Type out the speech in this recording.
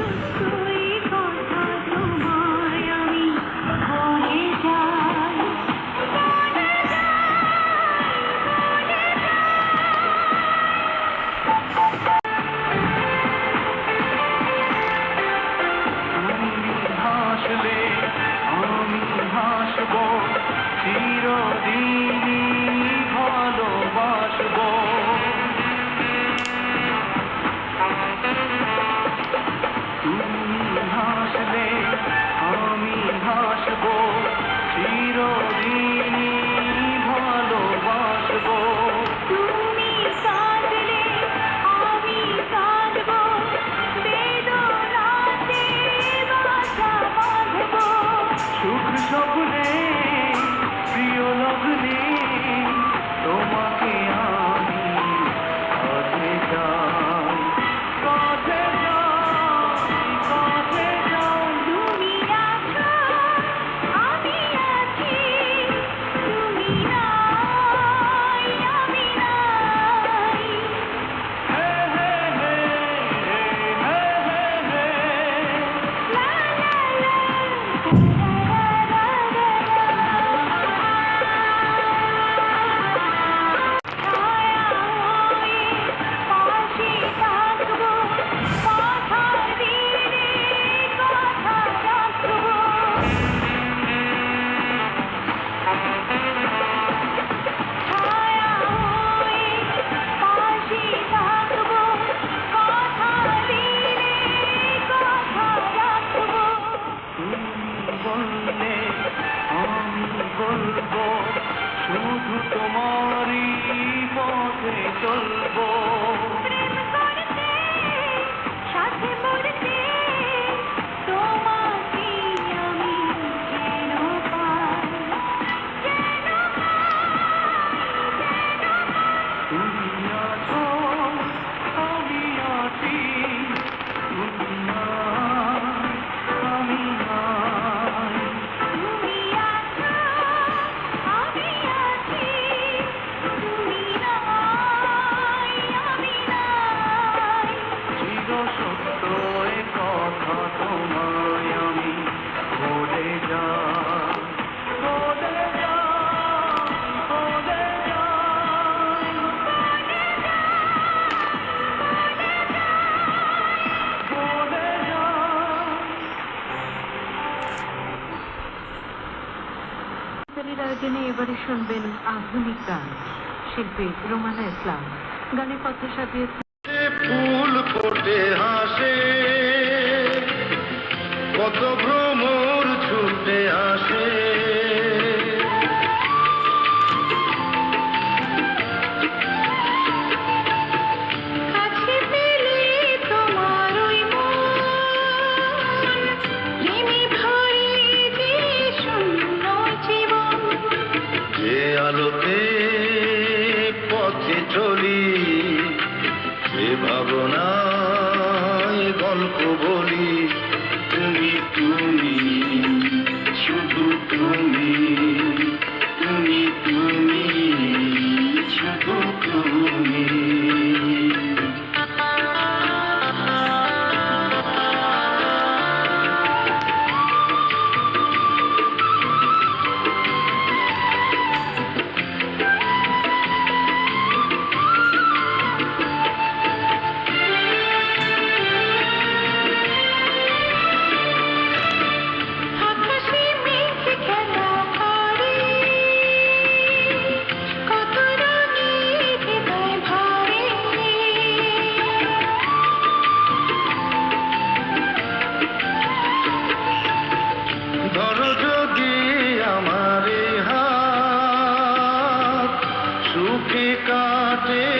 Oh চলবো এবারে শুনবেন আধুনিক গান শিল্পী রোমানা ইসলাম। গানের কথা সাজিয়েছে Thank you. সুখে কাটে